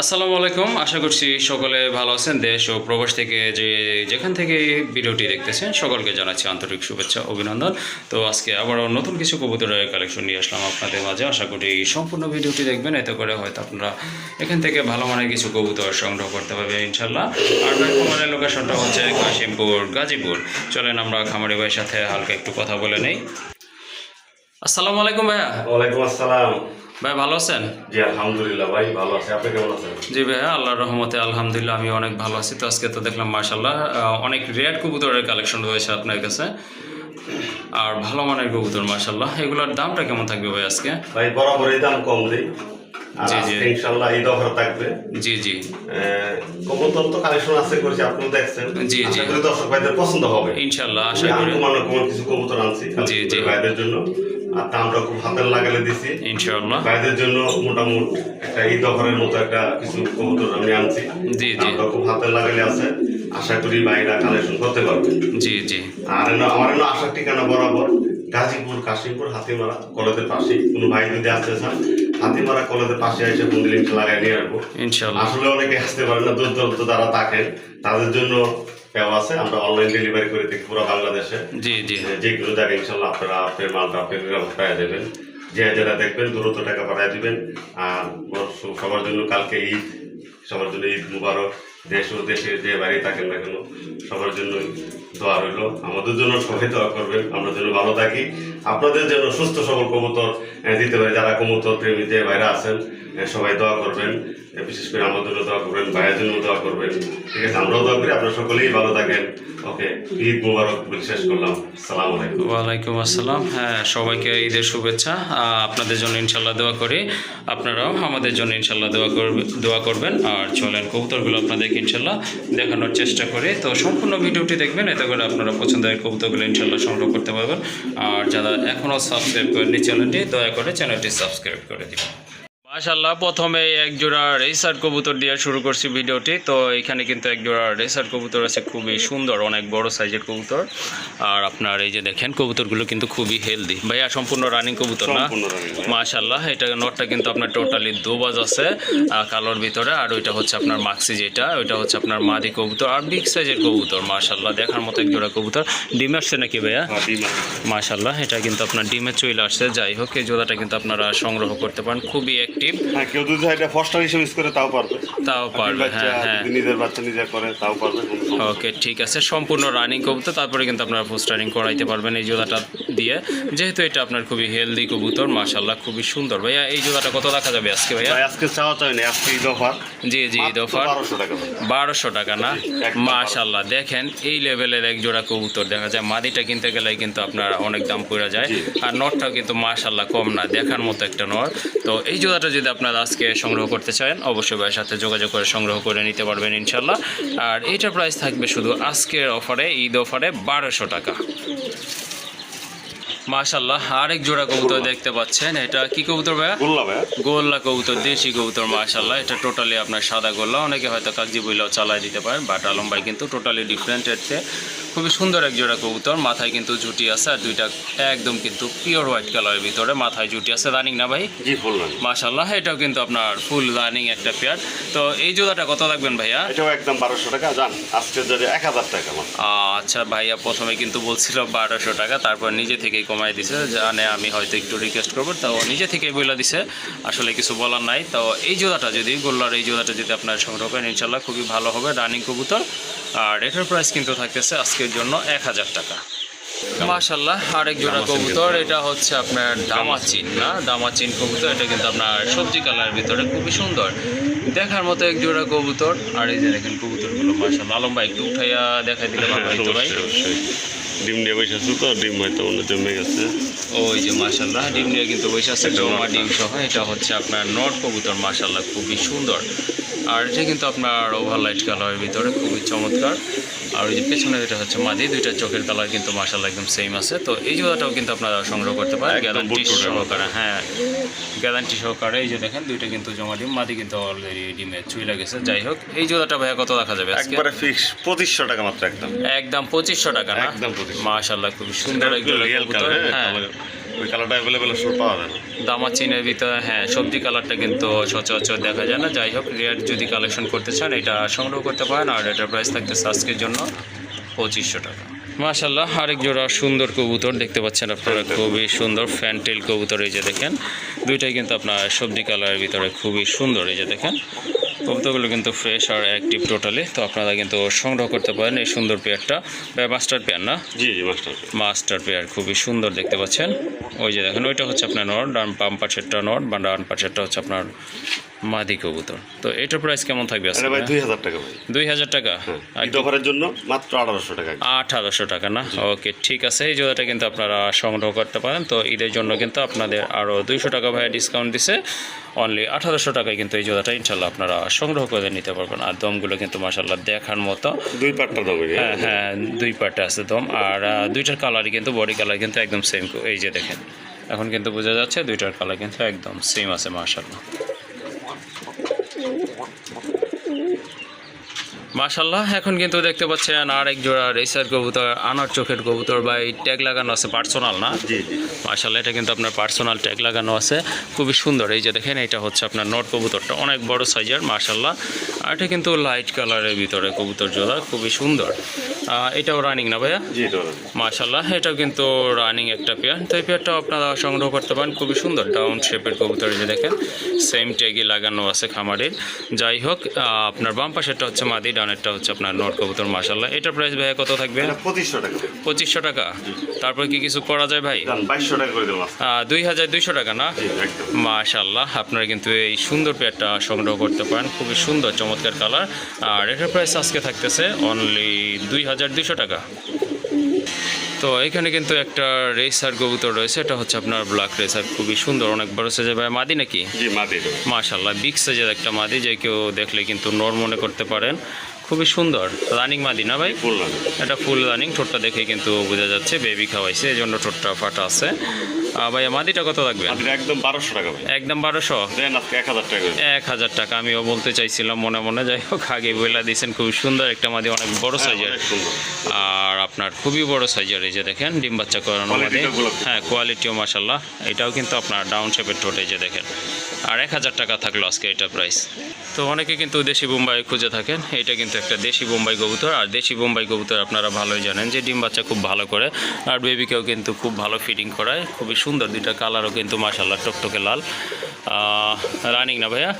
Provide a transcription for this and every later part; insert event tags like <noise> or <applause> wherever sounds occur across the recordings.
আসসালামু আলাইকুম। আশা করছি সকলে ভালো আছেন। দেশ ও প্রবাস থেকে যে যেখান থেকে ভিডিওটি দেখতেছেন, সকলকে জানাচ্ছি আন্তরিক শুভেচ্ছা, অভিনন্দন। তো আজকে আবারও নতুন কিছু কবুতরের কালেকশন নিয়ে আসলাম আপনাদের মাঝে। আশা করি সম্পূর্ণ ভিডিওটি দেখবেন। এতে করে হয়তো আপনারা এখান থেকে ভালো মানের কিছু কবুতর সংগ্রহ করতে পারবেন ইনশাল্লাহ আর খামারের লোকেশনটা হচ্ছে কাশিমপুর, গাজীপুর। চলেন আমরা খামারি ভাইয়ের সাথে হালকা একটু কথা বলে নেই। আসসালামু আলাইকুম ভাইয়া। ওয়ালাইকুম আসসালাম। ভাই ভালো আছেন? জি আলহামদুলিল্লাহ ভাই ভালো আছি। আপনি কেমন আছেন? জি ভাইয়া আল্লাহর রহমতে আলহামদুলিল্লাহ আমি অনেক ভালো আছি। তো আজকে তো দেখলাম মার্শাল্লাহ অনেক রেয়ার কবুতরের কালেকশন রয়েছে আপনার কাছে। আর ভালো মানের কবুতর মার্শাল্লাহ এগুলোর দামটা কেমন থাকবে ভাই আজকে? ভাই বরাবরই দাম কম দিই জি, জি। আজকে ইনশাল্লাহ ঈদ অফার থাকবে। জি জি। কবুতর তো কালেকশন আছে করেছি আপনি দেখছেন। জি, জি। আশা করি দর্শক ভাইদের পছন্দ হবে। ইনশাল্লাহ আশা করি। কিছু কবুতর আনছি জি, জি। ভাইদের জন্য। আর দামটা খুব হাতের লাগালে দিছি। ইনশাল্লাহ ভাইদের জন্য মোটামুটি একটা ঈদ অফারের মতো একটা কিছু কবুতর আমি আনছি। জি, জি। দামটা খুব হাতের লাগালে আছে। আশা করি ভাইরা কালেকশন করতে পারবে। জি জি। আর আমার আসার ঠিকানা বরাবর গাজীপুর কাশিমপুর হাতিমারা কলেজের পাশে কোনো ভাই যদি আসতে চান হাতিমারা কলেজের পাশে এসে বন্দিলিংস লাগাই নিয়ে আসলে অনেকে আসতে পারে না দূর দূরান্ত যারা থাকেন তাদের জন্য ব্যবস্থা আছে? আমরা অনলাইন ডেলিভারি করে থাকি পুরো বাংলাদেশে। জি জি। যে কোনো জায়গায় ইনশাল্লাহ আপনারা আপনার মালটা আপনার পাঠিয়ে দেবেন। যে যারা দেখবেন দূরত্ব টাকা পাঠিয়ে দিবেন। আর সবার জন্য কালকে ঈদ সবার জন্য ঈদ মুবারক। দেশ ও দেশে যে বাড়ি থাকেন না কেন সবার জন্য দোয়া রইল আমাদের জন্য সবাই দোয়া করবেন, আমরা যেন ভালো থাকি। আপনাদের জন্য সুস্থ সবল কবুতর দিতে পারি, যারা কবুতর প্রেমী যে বাইরে আছেন সবাই দোয়া করবেন বিশেষ করে আমার জন্য দোয়া করবেন, ভাইয়ের জন্য দোয়া করবেন। ঠিক আছে, আমরাও দোয়া করি, আপনারা সকলেই ভালো থাকেন। ওকে, ঈদ মুবারক বলে শেষ করলাম। সালাম আলাইকুম। ওয়ালাইকুম আসসালাম। হ্যাঁ সবাইকে ঈদের শুভেচ্ছা। আপনাদের জন্য ইনশাল্লাহ দোয়া করি। আপনারাও আমাদের জন্য ইনশাল্লাহ দোয়া করবে, দোয়া করবেন। আর চলেন, কবুতরগুলো আপনাদেরকে ইনশাল্লাহ দেখানোর চেষ্টা করি। তো সম্পূর্ণ ভিডিওটি দেখবেন, এতে করে আপনারা পছন্দের কবিতাগুলো ইনশাল্লাহ সংগ্রহ করতে পারবেন। আর যারা এখনও সাবস্ক্রাইব করেনি চ্যানেলটি দয়া করে চ্যানেলটি সাবস্ক্রাইব করে দিন মাশাল্লাহ প্রথমে এক জোড়া রেসার কবুতর দিয়ে শুরু করছি ভিডিওটি। তো এখানে কিন্তু এক জোড়া রেসার কবুতর আছে খুবই সুন্দর অনেক বড় সাইজের কবুতর। আর আপনার এই যে দেখেন কবুতরগুলো কিন্তু খুবই হেলদি ভাইয়া সম্পূর্ণ রানিং কবুতর না। মাশাল্লাহ এটা নটটা কিন্তু আপনার টোটালি দুবাজ আছে কালোর ভিতরে। আর ওইটা হচ্ছে আপনার মাক্সি যেটা ওইটা হচ্ছে আপনার মাদি কবুতর আর বিগ সাইজের কবুতর মাশাল্লাহ দেখার মতো এক জোড়া কবুতর। ডিম আসছে নাকি ভাইয়া? হ্যাঁ, মাশাল্লাহ এটা কিন্তু আপনার ডিমে চলে আসছে। যাই হোক এই জোড়াটা কিন্তু আপনারা সংগ্রহ করতে পারেন। খুবই অ্যাক্টিভ হ্যাঁ কেউ যদি এটা ফস্টার হিসেবে ইউজ করে তাও পারবে। তাও পারবে হ্যাঁ হ্যাঁ। নিজের বাচ্চা নিজে করে তাও পারবে ওকে ঠিক আছে সম্পূর্ণ রানিং কবুতর তারপরে কিন্তু আপনারা করাইতে পারবেন এই জোড়াটা দিয়ে। যেহেতু এটা আপনার খুবই হেলদি কবুতর মাশাল্লাহ খুবই সুন্দর। ভাইয়া এই জোড়াটা কত রাখা যাবে আজকে ভাইয়া? আজকে চাওয়া চাই না আজকে ঈদ অফার। জি জি ঈদ অফার। বারোশো টাকা না? মাশাল্লাহ দেখেন এই লেভেলের এক জোড়া কবুতর দেখা যায়। মাদিটা কিনতে গেলে কিন্তু আপনার অনেক দাম পড়ে যায়। আর নটটাও কিন্তু মাশাল্লাহ কম না দেখার মতো একটা নর তো এই জোড়াটা যদি আপনারা আজকে সংগ্রহ করতে চান অবশ্যই ভাইয়ের সাথে যোগাযোগ করে সংগ্রহ করে নিতে পারবেন ইনশাল্লাহ আর এইটার প্রাইস থাকবে শুধু আজকের অফারে ঈদ অফারে বারোশো টাকা। মাশাল্লাহ আরেক জোড়া কবুতর দেখতে পাচ্ছেন। এটা কি কবুতর ভাইয়া? গোল্লা কবুতর দেশি কবুতর মাশাল্লাহ এটা টোটালি আপনার সাদা গোল্লা। অনেকে হয়তো কাগজি বইলেও চালাই দিতে পারেন বাট আলম ভাই কিন্তু টোটালি ডিফারেন্ট এর চেয়ে খুবই সুন্দর এক জোড়া কবুতর মাথায় কিন্তু জুটি আছে আর দুইটা একদম কিন্তু পিওর হোয়াইট কালারের ভিতরে মাথায় জুটি আছে। রানিং না ভাই? জি বললাম মাশাল্লাহ এটাও কিন্তু আপনার ফুল রানিং একটা পেয়ার তো এই জোড়াটা কত রাখবেন ভাইয়া? এটাও একদম বারোশো টাকা যান আজকে যদি এক হাজার টাকা আচ্ছা ভাইয়া প্রথমে কিন্তু বলছিল বারোশো টাকা তারপর নিজে থেকেই কমাই দিছে। জানে আমি হয়তো একটু রিকোয়েস্ট করব তো নিজে থেকেই বলে দিছে। আসলে কিছু বলার নাই। তো এই জোড়াটা যদি গোল্লার এই জোড়াটা যদি আপনার সংগ্রহ করেন ইনশাল্লাহ খুবই ভালো হবে। রানিং কবুতর। আর এটার প্রাইস কিন্তু থাকতেছে আজকের জন্য এক হাজার টাকা। মাশাল্লাহ আরেক জোড়া কবুতর এটা হচ্ছে আপনার দামাচিন না? দামাচিন কবুতর এটা কিন্তু আপনার সবজি কালারের ভিতরে খুবই সুন্দর। দেখার মতো এক জোড়া কবুতর আর এই যে দেখেন কবুতরগুলো মাশাল্লাহ আলম ভাই একটু উঠাইয়া দেখাই দিলে ভালো ভাই। ডিম দিয়ে বসে তো ডিম হয়তো অন্য জমে গেছে। ওই যে মাশাল্লাহ ডিম নিয়ে কিন্তু বসে আছে জমা ডিম সহ। এটা হচ্ছে আপনার নট কবুতর মাশাল্লাহ খুবই সুন্দর। আর এটা কিন্তু আপনার ওভারলাইট কালারের ভিতরে খুবই চমৎকার। আর ওই যে পেছনে এটা হচ্ছে মাদি দুইটা চোখের কালার কিন্তু মাশাল্লাহ একদম সেম আছে। তো এই জোড়াটাও কিন্তু আপনারা সংগ্রহ করতে পারেন গ্যারান্টি সহকারে হ্যাঁ গ্যারান্টি সহকারে। এই যে দেখেন দুইটা কিন্তু জমা ডিম মাদি কিন্তু অলরেডি ডিমে চুই লাগেছে যাই হোক এই জোড়াটা ভাইয়া কত রাখা যাবে একবারে ফিক্স পঁচিশশো টাকা মাত্র একদম। একদম পঁচিশশো টাকা না? একদম 2500 মাশাল্লাহ খুবই সুন্দর এক জোড়া রিয়েল কালার হ্যাঁ হ্যাঁ। ওই কালারটা অ্যাভেলেবেল আসলে পাওয়া যায়। দামাচিনের ভিতরে হ্যাঁ সবজি কালারটা কিন্তু সচরাচর দেখা যায় না। যাই হোক রেয়ার যদি কালেকশন করতে চান, এটা সংগ্রহ করতে পারেন। আর এটার প্রাইস থাকতেছে আজকের জন্য পঁচিশশো টাকা। মাশাল্লাহ আরেক জোড়া সুন্দর কবুতর দেখতে পাচ্ছেন আপনারা। খুবই সুন্দর ফ্যান্টেল কবুতর এই যে দেখেন। দুইটাই কিন্তু আপনার সবজি কালারের ভিতরে খুবই সুন্দর এই যে দেখেন। কবুতরগুলো কিন্তু ফ্রেশ আর অ্যাক্টিভ টোটালি তো আপনারা কিন্তু সংগ্রহ করতে পারেন এই সুন্দর পেয়ারটা। মাস্টার পেয়ার না? জি জি মাস্টার মাস্টার পেয়ার খুবই সুন্দর দেখতে পাচ্ছেন। ওই যে দেখেন ওইটা হচ্ছে আপনার নট ডান বাম পাশেরটা নট বা ডান পাশেরটা হচ্ছে আপনার মাদি কবুতর। তো এটার প্রাইস কেমন থাকবে আরে ভাই দুই হাজার টাকা ভাই। দুই হাজার টাকা? হ্যাঁ ঈদ অফারের জন্য মাত্র আঠারোশো টাকা। আঠারোশো টাকা না? ওকে ঠিক আছে। এই জোড়াটা কিন্তু আপনারা সংগ্রহ করতে পারেন। তো ঈদের জন্য কিন্তু আপনাদের আরও দুইশো টাকা ভাই ডিসকাউন্ট দিছে। অনলি আঠারোশো টাকায় কিন্তু এই জোড়াটা ইনশাল্লাহ আপনারা সংগ্রহ করে নিতে পারবেন। আর দমগুলো কিন্তু মাসাল্লাহ দেখার মতো। দুই পাটটা দম হ্যাঁ হ্যাঁ দুই পাটটা আছে দম। আর দুইটার কালারই কিন্তু বডি কালার কিন্তু একদম সেম এই যে দেখেন। এখন কিন্তু বোঝা যাচ্ছে দুইটার কালার কিন্তু একদম সেম আছে মাশাল্লাহ মাশাল্লাহ এখন কিন্তু দেখতে পাচ্ছেন আর এক জোড়া রেসার কবুতর আনার চোখের কবুতর বা এই ট্যাগ লাগানো আছে পার্সোনাল না? মাশাল্লাহ এটা কিন্তু আপনার পার্সোনাল ট্যাগ লাগানো আছে খুবই সুন্দর। এই যে দেখেন এটা হচ্ছে আপনার নট কবুতরটা অনেক বড় সাইজের মাশাল্লাহ আর এটা কিন্তু লাইট কালারের ভিতরে কবুতর জোড়া খুবই সুন্দর। এটাও রানিং না ভাইয়া? জি। মাশাল্লাহ এটাও কিন্তু রানিং একটা পেয়ার তো এই পেয়ারটাও আপনারা সংগ্রহ করতে পারেন খুবই সুন্দর। ডাউন শেপের কবুতর যে দেখেন সেম ট্যাগই লাগানো আছে খামারের যাই হোক আপনার বাম পাশেরটা হচ্ছে মাদি ডানেরটা হচ্ছে আপনার নট কবুতর মাশাল্লাহ এটার প্রাইস ভাইয়া কত থাকবে? পঁচিশশো টাকা। পঁচিশশো টাকা? তারপর কি কিছু করা যায় ভাই? বাইশশো টাকা করে দিলাম দুই হাজার দুইশো টাকা না? মাশাল্লাহ আপনারা কিন্তু এই সুন্দর পেয়ারটা সংগ্রহ করতে পারেন। খুবই সুন্দর চমৎকার কালার আর এটার প্রাইস আজকে থাকতেছে অনলি দুই হাজার দুইশো টাকা। তো এখানে কিন্তু একটা রেসার কবুতর রয়েছে এটা হচ্ছে আপনার ব্ল্যাক রেসার খুবই সুন্দর অনেক বড় সাইজের ভাই মাদি নাকি? মাশাল্লাহ বিগ সাইজের একটা মাদি যে কেউ দেখলে কিন্তু নর মনে করতে পারেন। খুবই সুন্দর রানিং মাদি না ভাই? এটা ফুল রানিং ঠোঁটটা দেখে কিন্তু বোঝা যাচ্ছে বেবি খাওয়াইছে এই জন্য ঠোঁটটা ফাটা আছে। ভাইয়া মাদিটা কত লাগবে? একদম বারোশো টাকা ভাই। একদম বারোশো? এক হাজার টাকা। এক হাজার টাকা আমিও বলতে চাইছিলাম মনে মনে যাই হোক আগে বইলা দিয়েছেন খুব সুন্দর একটা মাদি অনেক বড় হ্যাঁ, সাইজের আর আপনার খুবই বড় সাইজের এই যে দেখেন ডিম বাচ্চা করানো মাদি। হ্যাঁ কোয়ালিটিও মাসাল্লাহ এটাও কিন্তু আপনার ডাউন শেপের ঠোঁট এই যে দেখেন। আর এক হাজার টাকা থাকল আজকে এটা প্রাইস তো অনেকে কিন্তু দেশি বোম্বাই খুঁজে থাকেন এটা কিন্তু একটা দেশি বোম্বাই কবুতর আর দেশি বোম্বাই কবুতর আপনারা ভালোই জানেন যে ডিম বাচ্চা খুব ভালো করে আর বেবিকেও কিন্তু খুব ভালো ফিটিং করায় খুবই সুন্দর দুইটা কালারও কিন্তু মাসাল্লাহ টকটকে লাল। রানিং না ভাইয়া?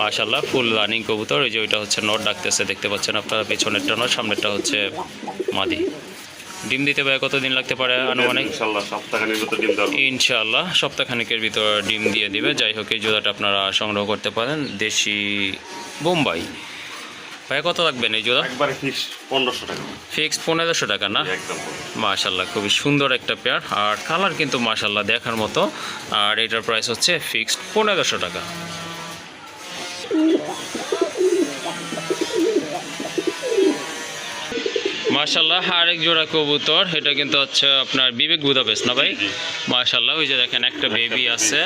মাশাল্লাহ ফুল রানিং কবুতর এই যে ওইটা হচ্ছে নট ডাকতেছে দেখতে পাচ্ছেন আপনারা পেছনেরটা নট সামনেরটা হচ্ছে মাদি। ডিম দিতে ভাই কতদিন লাগতে পারে আনুমানিক? ইনশাল্লাহ দেওয়া ভিতর ডিম দিয়ে দিবে। যাই হোক এই জোড়াটা আপনারা সংগ্রহ করতে পারেন দেশি বোম্বাই। ভাই কত লাগবেন এই জোড়া? একবারে ফিক্স পনেরোশো টাকা। ফিক্স পনেরোশো টাকা না? একদম মাশাল্লাহ খুবই সুন্দর একটা পেয়ার আর কালার কিন্তু মাশাল্লাহ দেখার মতো। আর এটার প্রাইস হচ্ছে ফিক্সড পনেরোশো টাকা। মাশাল্লাহ আরেক জোড়া কবুতর। এটা কিন্তু হচ্ছে আপনার বিবেক বুদাপেস না ভাই? মাশাল্লাহ ওই যে দেখেন একটা বেবি আছে।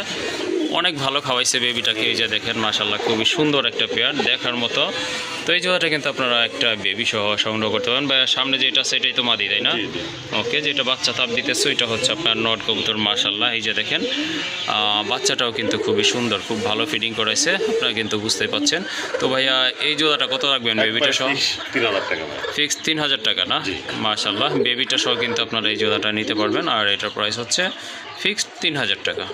অনেক ভালো খাওয়াইছে বেবিটাকে এই যে দেখেন মাশাল্লাহ খুবই সুন্দর একটা পেয়ার দেখার মতো। তো এই জোড়াটা কিন্তু আপনারা একটা বেবি সহ সংগ্রহ করতে পারেন। বা সামনে যেটা আছে এটাই তো মাদি তাই না। ওকে যেটা বাচ্চা তাপ দিতেছে ওইটা হচ্ছে আপনার নট কবুতর মাশাল্লাহ এই যে দেখেন বাচ্চাটাও কিন্তু খুবই সুন্দর খুব ভালো ফিডিং করাইছে। আপনারা কিন্তু বুঝতেই পাচ্ছেন। তো ভাইয়া এই জোড়াটা কত রাখবেন বেবিটা সহ? ফিক্স তিন হাজার টাকা না? জি। মাশাল্লাহ বেবিটা সহ কিন্তু আপনারা এই জোড়াটা নিতে পারবেন। আর এটার প্রাইস হচ্ছে ফিক্সড তিন হাজার টাকা।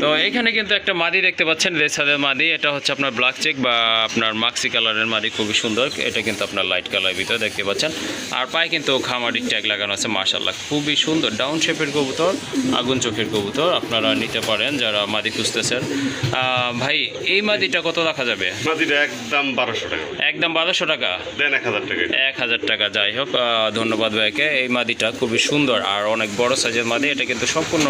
তো এখানে কিন্তু একটা মাদি দেখতে পাচ্ছেন রেসাদের মাদি এটা হচ্ছে আপনার ব্ল্যাক চেক বা আপনার মাক্সি কালারের মাদি খুবই সুন্দর। এটা কিন্তু আপনার লাইট কালারের ভিতরে দেখতে পাচ্ছেন। আর পায়ে কিন্তু খামারির ট্যাগ লাগানো আছে মাশাল্লাহ খুবই সুন্দর ডাউন শেপের কবুতর আগুন চোখের কবুতর। আপনারা নিতে পারেন যারা মাদি খুঁজতেছেন। আহ, ভাই এই মাদিটা কত রাখা যাবে? মাদিটা একদম বারোশো টাকা। একদম বারোশো টাকা? দেন এক হাজার টাকা। এক হাজার টাকা যাই হোক ধন্যবাদ ভাইকে। এই মাদিটা খুবই সুন্দর আর অনেক বড় সাইজের মাদি এটা কিন্তু সম্পূর্ণ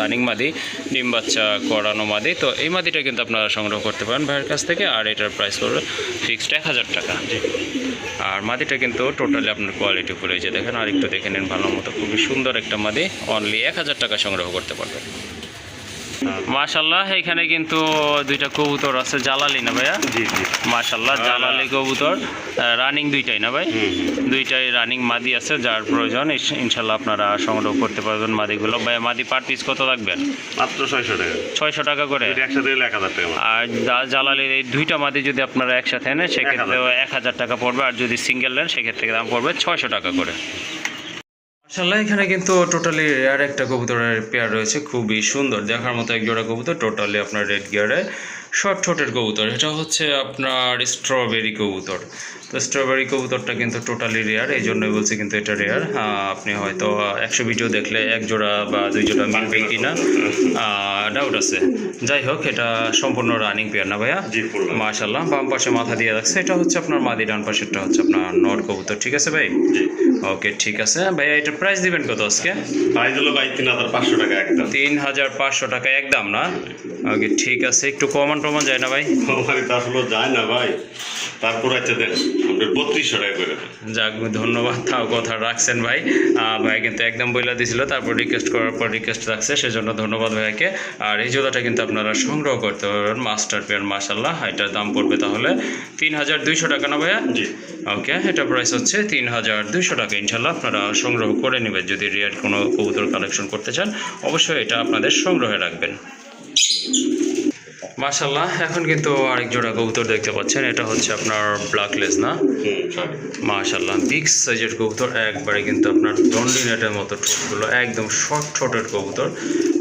রানিং মাদি ডিম বাচ্চা। করানো মাদি। তো এই মাদিটা কিন্তু আপনারা সংগ্রহ করতে পারেন ভাইয়ের কাছ থেকে আর এটার প্রাইস পড়বে ফিক্সড এক হাজার টাকা। আর মাদিটা কিন্তু টোটালি আপনার কোয়ালিটি ফুল হয়েছে দেখেন আর একটু দেখে নিন ভালো মতো। খুবই সুন্দর একটা মাদি অনলি এক হাজার টাকা সংগ্রহ করতে পারবেন। মাশাল্লাহ এখানে কিন্তু দুইটা কবুতর আছে জালালি না ভাইয়া? জি জি। মাশাল্লাহ জালালি। কবুতর। রানিং দুইটাই না ভাই? দুইটাই রানিং মাদি আছে যার প্রয়োজন। ইনশাল্লাহ আপনারা সংগ্রহ করতে পারবেন মাদিগুলো। ভাই মাদি পার পিস কত লাগবেন মাত্র ছয়শো টাকা। ছয়শো টাকা করে? একসাথে এক হাজার টাকা আর জালালির এই দুইটা মাদি যদি আপনারা একসাথে নেন সেক্ষেত্রে এক হাজার টাকা পড়বে। আর যদি সিঙ্গেল নেন সেক্ষেত্রে দাম পড়বে ছয়শো টাকা করে। মাশাল্লাহ এখানে কিন্তু টোটালি রেয়ার একটা কবুতরের পেয়ার রয়েছে, খুবই সুন্দর। দেখার মতো এক জোড়া কবুতর টোটালি আপনার রেড গিয়ারে শর্ট ঠোঁটের কবুতর এটা হচ্ছে আপনার স্ট্রবেরি কবুতর। তো স্ট্রবেরি কবুতরটা কিন্তু টোটালি রেয়ার এই জন্যই বলছি কিন্তু এটা রেয়ার আপনি হয়তো একশো ভিডিও দেখলে এক জোড়া বা দুই জোড়া মিলবে কি না ডাউট আছে। যাই হোক এটা সম্পূর্ণ রানিং পেয়ার না ভাইয়া? মাশাল্লাহ বাম পাশে মাথা দিয়ে রাখছে। এটা হচ্ছে আপনার মাদি ডান পাশেরটা হচ্ছে আপনার নর কবুতর ঠিক আছে ভাই? ওকে ঠিক আছে। ভাইয়া এটা প্রাইস দিবেন কত আজকে? প্রাইস হলো ভাই তিন হাজার পাঁচশো টাকা একদম। তিন হাজার পাঁচশো টাকা একদম না? ওকে ঠিক আছে একটু কমান টমান যায় না ভাই? কোম্পানি তো আসলে যায় না ভাই। তারপর আছে দেন আমরা বত্রিশশো টাকা করে যাক ধন্যবাদ তাও কথা রাখছেন ভাই। ভাই কিন্তু একদম বইলা দিছিল তারপর রিকোয়েস্ট করার পর রিকোয়েস্ট রাখছে সেজন্য ধন্যবাদ ভাইকে। আর এই জোড়াটা কিন্তু আপনারা সংগ্রহ করতে পারবেন মাস্টার পেয়ার মাসাল্লাহ এটার দাম পড়বে তাহলে তিন হাজার দুইশো টাকা না ভাইয়া? জি। ওকে এটা প্রাইস হচ্ছে তিন হাজার দুইশো টাকা। ইনশাল্লাহ আপনারা সংগ্রহ করে নেবেন যদি রিয়ার কোনো কবুতর কালেকশন করতে চান অবশ্যই এটা আপনাদের সংগ্রহে রাখবেন। মাশাল্লাহ এখন কিন্তু আরেক জোড়া কবুতর দেখতে পাচ্ছেন এটা হচ্ছে আপনার ব্ল্যাকলেস না? হুম মাশাল্লাহ বিগ সাইজের কবুতর একবারে কিন্তু আপনার দন্ডিনেটের মতো ঠোঁটগুলো একদম শর্ট ঠোঁটের কবুতর।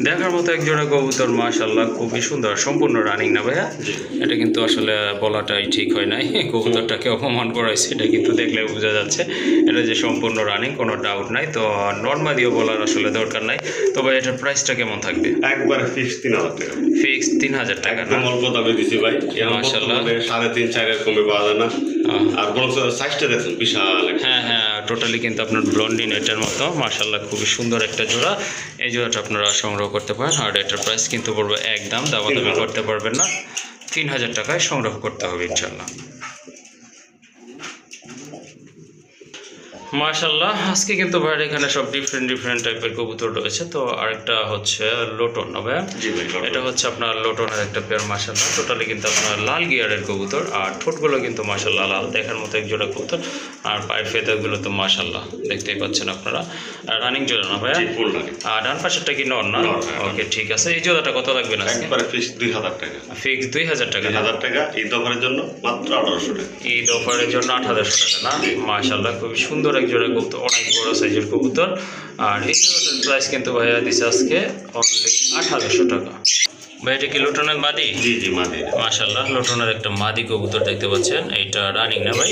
দেখার মতো এক জোড়া কবুতর মাশাল্লাহ খুবই সুন্দর সম্পূর্ণ রানিং না ভাইয়া? এটা কিন্তু আসলে বলাটাই ঠিক হয় নাই <laughs> কবুতরটাকে অপমান করাইছে এটা কিন্তু দেখলে বোঝা যাচ্ছে এটা যে সম্পূর্ণ রানিং কোনো ডাউট নাই তো নর্মালিও বলার আসলে দরকার নাই। তবে এটার প্রাইসটা কেমন থাকবে? একবারে ফিক্স তিন হাজার টাকা। ফিক্স তিন হাজার টাকা। না অল্প দামে দিছি ভাই। মাশাআল্লাহ। সাড়ে তিন চারের কমে পাওয়া যায় না। আর বরং সাইজটা দেখুন বিশাল হ্যাঁ হ্যাঁ টোটালি কিন্তু আপনার ব্লন্ডি নেটের মতো। মার্শাল্লাহ খুবই সুন্দর একটা জোড়া। এই জোড়াটা আপনারা সংগ্রহ করতে পারেন। আর এটার প্রাইস কিন্তু পড়বে একদম দামাদামি করতে পারবেন না। তিন হাজার টাকায় সংগ্রহ করতে হবে ইনশাল্লাহ মার্শাল্লাহ আজকে কিন্তু ভাইয়ের এখানে সব ডিফারেন্ট ডিফারেন্ট টাইপের কবুতর রয়েছে। তো আরেকটা হচ্ছে লোটন না ভাইয়া? এটা হচ্ছে আপনার লোটনের একটা পেয়ার মাসাল্লাহ টোটালি কিন্তু আপনার লাল গিয়ারের কবুতর। আর ঠোঁটগুলো কিন্তু মাসাল্লাহ লাল দেখার মতো এক জোড়া কবুতর। আর পায়ের ফেদারগুলো তো মাসাল্লাহ দেখতেই পাচ্ছেন আপনারা। আর রানিং জোড়া না ভাইয়া? আর ডান পাশেরটা কি নর না? হ্যাঁ। ওকে ঠিক আছে। এই জোড়াটা কত লাগবে না একবারে ফিক্স দুই হাজার টাকা। ফিক্স দুই হাজার টাকা হাজার টাকা এই জন্য মাত্র আঠারোশো টাকা। ঈদ অফারের জন্য আট হাজারশো টাকা না? মাশাল্লাহ খুবই সুন্দর এক জোড়া কবুতর অনেক বড় সাইজের কবুতর। আর এই জোড়াটার প্রাইস কিন্তু ভাইয়া দিছে আজকে অনলি আট হাজারশো টাকা। ভাই এটা কি লুটনের মাদি? জি জি মাদি। মাশাল্লাহ লোটনের একটা মাদি কবুতর দেখতে পাচ্ছেন। এইটা রানিং না ভাই?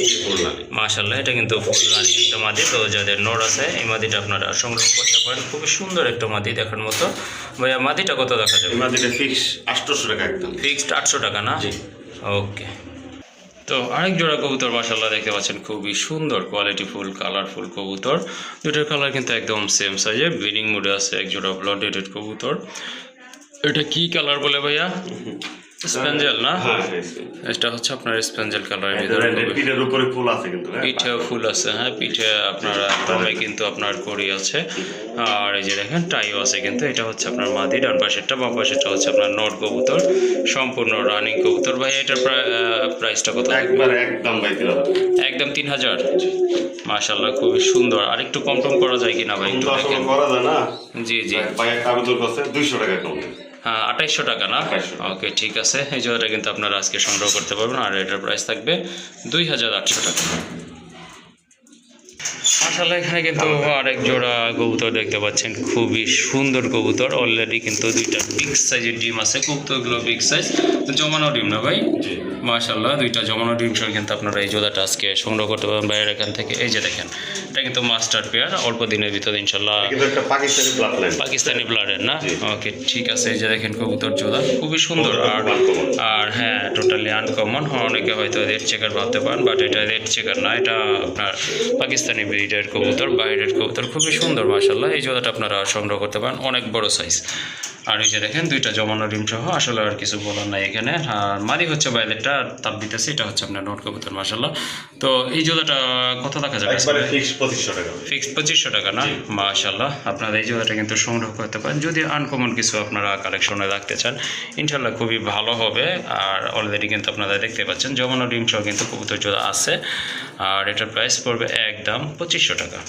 মাশাল্লাহ এটা কিন্তু ফুল রানিং একটা মাদি। তো যাদের নর আছে এই মাদিটা আপনারা সংগ্রহ করতে পারেন। খুবই সুন্দর একটা মাদি দেখার মতো। ভাইয়া মাদিটা কত দেখা যাবে? মাদিটা ফিক্স আটশোশো টাকা একদম। ফিক্সড আটশো টাকা না? জি। ওকে তো আরেক জোড়া কবুতর মাসাল্লাহ দেখতে পাচ্ছেন, খুবই সুন্দর কোয়ালিটিফুল কালারফুল কবুতর। দুটোর কালার কিন্তু একদম সেম সাইজে ব্রিডিং মুডে আছে, এক জোড়া ব্লডেড কবুতর। এটা কি কালার বলে ভাইয়া? স্পেঞ্জেল না? হ্যাঁ হ্যাঁ এটা হচ্ছে আপনার স্পেঞ্জেল কালারের ভিতরে পিঠের উপরে ফুল আছে কিন্তু হ্যাঁ? পিঠে ফুল আছে হ্যাঁ পিঠে আপনার দমে কিন্তু আপনার কড়ি আছে। আর এই যে দেখেন টাইও আছে কিন্তু এটা হচ্ছে আপনার মাদি ডান পাশেরটা বাম পাশেরটা হচ্ছে আপনার নট কবুতর সম্পূর্ণ রানিং কবুতর। ভাই এটার প্রাইসটা কত? একবারে একদম ভাই তিন হাজার। একদম তিন হাজার? মাশাল্লাহ খুবই সুন্দর। আর একটু কম টম করা যায় কিনা ভাই একটু করা যায় না? জি জি। ভাই আবেদন করছে দুইশো টাকা কম। হ্যাঁ আঠাইশশো টাকা না? 2800 ওকে ঠিক আছে। এই জোড়াটা কিন্তু আপনারা আজকে সংগ্রহ করতে পারবেন। আর এটার প্রাইস থাকবে দুই হাজার আটশো টাকা। আসলে এখানে কিন্তু আরেক জোড়া কবুতর দেখতে পাচ্ছেন। খুবই সুন্দর কবুতর অলরেডি কিন্তু দুইটা বিগ সাইজের ডিম আছে। কবুতরগুলো বিগ সাইজ জমানো ডিম না ভাই? জি। মাশাল্লাহ দুইটা জমানো ডিম সহ কিন্তু আপনারা এই জোড়াটা আজকে সংগ্রহ করতে পারবেন বাইরের এখান থেকে। এই যে দেখেন এটা কিন্তু মাস্টার পেয়ার অল্প দিনের ভিতরে ইনশাল্লাহ পাকিস্তানি ব্লাড ব্লাডের না? ওকে ঠিক আছে এই যে দেখেন কবুতর জোড়া খুবই সুন্দর। আর আর হ্যাঁ টোটালি আনকমন অনেকে হয়তো রেড চেকার ভাবতে পারেন বাট এটা রেড চেকার না, এটা আপনার পাকিস্তানি ব্রিডের কবুতর, বাইরের কবুতর। খুবই সুন্দর মাসাল্লাহ এই জোড়াটা আপনারা সংগ্রহ করতে পারেন, অনেক বড় সাইজ আর এই যে দেখেন দুইটা জমানো ডিম সহ আসলে আর কিছু বলার নাই এখানে। আর মাদি হচ্ছে বাইলেটটা তাপ দিতেছে এটা হচ্ছে আপনার নোট কবুতর মাসাল্লাহ তো এই জোড়াটা কত টাকা যাবে? একবারে ফিক্স পঁচিশশো টাকা ফিক্সড পঁচিশশো টাকা না? মাশাল্লাহ আপনারা এই জোড়াটা কিন্তু সংগ্রহ করতে পারেন। যদি আনকমন কিছু আপনারা কালেকশনে রাখতে চান ইনশাল্লাহ খুবই ভালো হবে। আর অলরেডি কিন্তু আপনারা দেখতে পাচ্ছেন জমানো ডিম সহ কিন্তু কবুতর জোড়া আছে। আর এটার প্রাইস পড়বে একদম পঁচিশশো টাকা।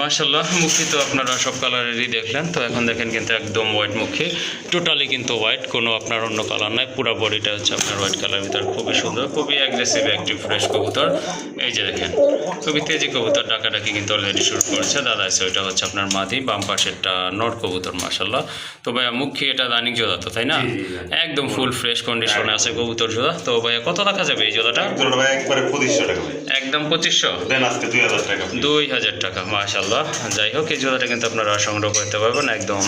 মার্শাল্লাহ মুখী তো আপনারা সব কালারেরই দেখলেন। তো এখন দেখেন কিন্তু একদম হোয়াইট মুখী। টোটালি কিন্তু হোয়াইট কোনো আপনার অন্য কালার নাই। পুরো বডিটা হচ্ছে আপনার হোয়াইট কালার ভিতর। খুবই সুন্দর খুবই অ্যাগ্রেসিভ অ্যাক্টিভ ফ্রেশ কবুতর। এই যে দেখেন খুবই তেজি কবুতর ডাকাডাকি কিন্তু অলরেডি শুরু করেছে। দাদা এসে ওইটা হচ্ছে আপনার মাদি বাম পাশেরটা নট কবুতর মার্শাল্লাহ তো ভাইয়া মুখী এটা রানিং জোড়া তো তাই না। একদম ফুল ফ্রেশ কন্ডিশনে আছে কবুতর জোড়া। তো ভাইয়া কত টাকা যাবে এই ভাই একবারে পঁচিশশো টাকা একদম পঁচিশশো? দুই হাজার টাকা দুই হাজার টাকা মাশাল্লাহ যাই হোক এই জুতাটা কিন্তু আপনারা সংগ্রহ করতে পারবেন একদম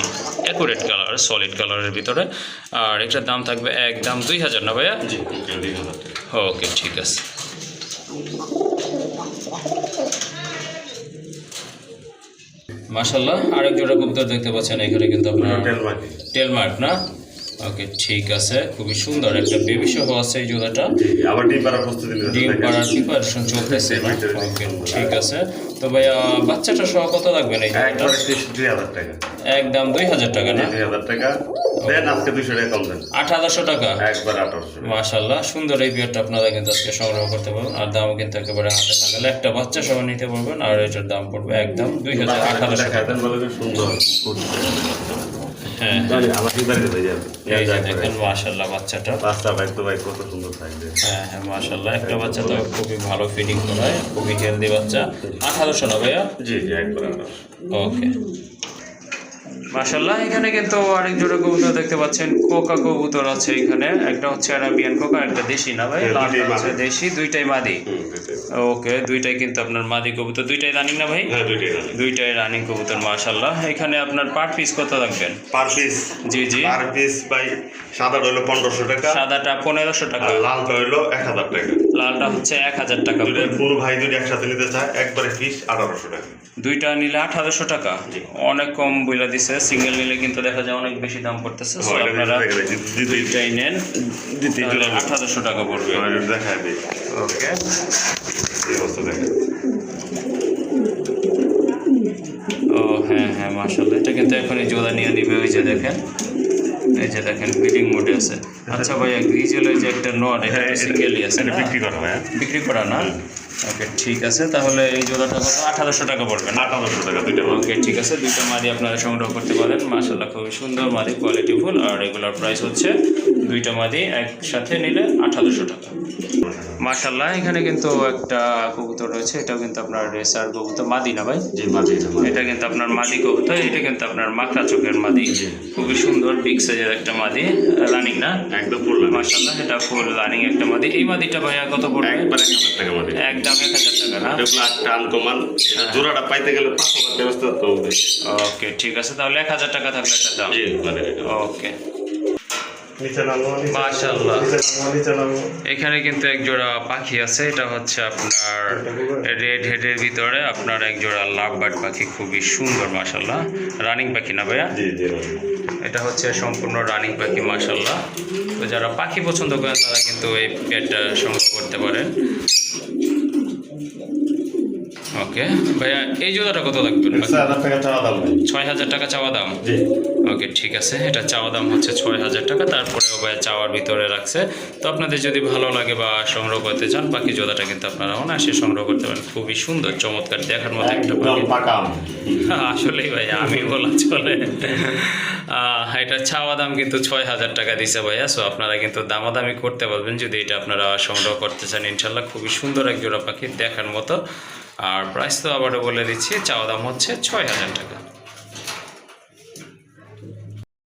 অ্যাকুরেট কালার সলিড কালারের ভিতরে। আর এটার দাম থাকবে একদম দুই হাজার না ভাইয়া? জি ওকে ঠিক আছে। মাশাল্লাহ আরেক জোড়া কবুতর দেখতে পাচ্ছেন এখানে কিন্তু আপনার টেলমার্ক না? ওকে ঠিক আছে। খুবই সুন্দর একটা বেবি সহ আছে এই জোড়াটা আবার ডিম পাড়ার প্রস্তুতি ডিম পাড়ার প্রিপারেশন চলতেছে না ওকে ঠিক আছে। তো ভাইয়া বাচ্চাটা সহ কত এই জোড়াটা একবারে দুই হাজার টাকা। একদম দুই হাজার টাকা না? দুই হাজার টাকা। দেন আজকে দুইশো টাকা কম দেন। আট হাজারশো টাকা? একবার আঠারোশো মাশাল্লাহ সুন্দর এই বিয়ারটা আপনারা কিন্তু আজকে সংগ্রহ করতে পারবেন। আর দামও কিন্তু একেবারে হাতে নাগালে একটা বাচ্চা সহ নিতে পারবেন আর এটার দাম পড়বে একদম দুই হাজার আঠারোশো টাকা সুন্দর। হ্যাঁ। আমার কি হয়ে যাবে এই যে দেখেন মাশাল্লাহ বাচ্চাটা। পাঁচটা ভাই তো ভাই কত সুন্দর থাকবে হ্যাঁ হ্যাঁ মাশাল্লাহ একটা বাচ্চা তো খুবই ভালো ফিডিং করায় খুবই হেলদি বাচ্চা। আঠারোশো না ভাইয়া? জি জি একবার ওকে। মাশাল্লাহ এখানে কিন্তু আরেক জোড়া কবুতর দেখতে পাচ্ছেন। কোকা কবুতর আছে এখানে। একটা হচ্ছে আরাবিয়ান কোকা একটা দেশি না ভাই? হ্যাঁ, লালটা হচ্ছে দেশি দুইটাই মাদি। ওকে দুইটাই কিন্তু আপনার মাদি কবুতর। দুইটাই রানিং না ভাই? হ্যাঁ দুইটাই রানিং কবুতর মাশাল্লাহ এখানে আপনার পার পিস কত রাখবেন পার পিস জি জি। পার পিস ভাই সাদা হইল পনেরোশো টাকা। সাদাটা পনেরোশো টাকা। লালটা হইল এক হাজার টাকা। লালটা হচ্ছে এক হাজার টাকা। কোনো ভাই যদি একসাথে নিতে চায় একবারে পিস আঠারোশো টাকা। দুইটা নিলে আঠারোশো টাকা। অনেক কম বইলা দিছে সিঙ্গেল নিলে কিন্তু দেখা যায় অনেক বেশি দাম পড়তেছে। হয়, আপনারা দুইটাই নেন আঠারোশো টাকা পড়বে। দেখায় দিই। ওকে। ও হ্যাঁ হ্যাঁ মাশাল্লাহ এটা কিন্তু এখন এই জোড়া নিয়ে নিবে ওই যে দেখেন। এই যে দেখেন বিডিং মোডে আছে। আচ্ছা ভাইয়া গ্রিজেল যে একটা নট এটা সিঙ্গেলই আছে বিক্রি করা হয় বিক্রি করা না? ওকে ঠিক আছে তাহলে এই জোড়াটা কত? আঠারোশো টাকা পড়বে আঠারোশো টাকা দুইটা ওকে ঠিক আছে দুইটা মাদি আপনারা সংগ্রহ করতে পারেন। মাশাল্লাহ খুবই সুন্দর মাদি কোয়ালিটি ফুল আর রেগুলার প্রাইস হচ্ছে দুইটা মাদি একসাথে নিলে আঠারোশো টাকা। মাশাল্লাহ এখানে কিন্তু একটা কবুতর রয়েছে এটাও কিন্তু আপনার রেসার কবুতর মাদি না ভাই? জি মাঝে এটা কিন্তু আপনার মাদি কবুতর এটা কিন্তু আপনার মাকড়া চোখের মাদি। খুবই সুন্দর বিগ সাইজের একটা মাদি রানিং না? একদম পড়লাম মাশাল্লাহ এটা ফুল রানিং একটা মাদি। এই মাদিটা ভাইয়া কত পড়বে? একবার এক হাজার টাকা মাঝে এক হাজার টাকা না এগুলো একটা আনকমান জোড়াটা পাইতে গেলে পাঁচশো টাকা ব্যবস্থা তো হবে। ওকে ঠিক আছে তাহলে এক হাজার টাকা থাকলে এটার দাম। ওকে। এখানে কিন্তু এক জোড়া পাখি আছে এটা হচ্ছে আপনার রেড হেডের ভিতরে আপনার এক জোড়া লাভ বার্ড পাখি খুবই সুন্দর মাশাল্লাহ রানিং পাখি না ভাইয়া? এটা হচ্ছে সম্পূর্ণ রানিং পাখি মাশাল্লাহ তো যারা পাখি পছন্দ করেন তারা কিন্তু এই পেটটা সংগ্রহ করতে পারেন। ওকে। ভাইয়া এই জোড়াটা কত লাগবে? ছয় হাজার টাকা চাওয়া দাম ভাই। ছয় হাজার টাকা চাওয়া দাম? জি। ওকে ঠিক আছে। এটা চাওয়া দাম হচ্ছে ছয় হাজার টাকা। তারপরেও ভাই চাওয়ার ভিতরে রাখছে। তো আপনাদের যদি ভালো লাগে বা সংগ্রহ করতে চান পাখি জোড়াটা কিন্তু আপনারা অনায়াসে সংগ্রহ করতে পারেন। খুবই সুন্দর চমৎকার দেখার মতো একটা। <laughs> আসলেই ভাই আমি বলা চলে। আহ, এটা চাওয়া দাম কিন্তু ছয় হাজার টাকা দিছে ভাইয়া। সো আপনারা কিন্তু দামাদামি করতে পারবেন যদি এটা আপনারা সংগ্রহ করতে চান। ইনশাল্লাহ খুবই সুন্দর এক জোড়া পাখি দেখার মতো। আর প্রাইস তো আবারও বলে দিচ্ছি চাওয়া দাম হচ্ছে ছয় হাজার টাকা।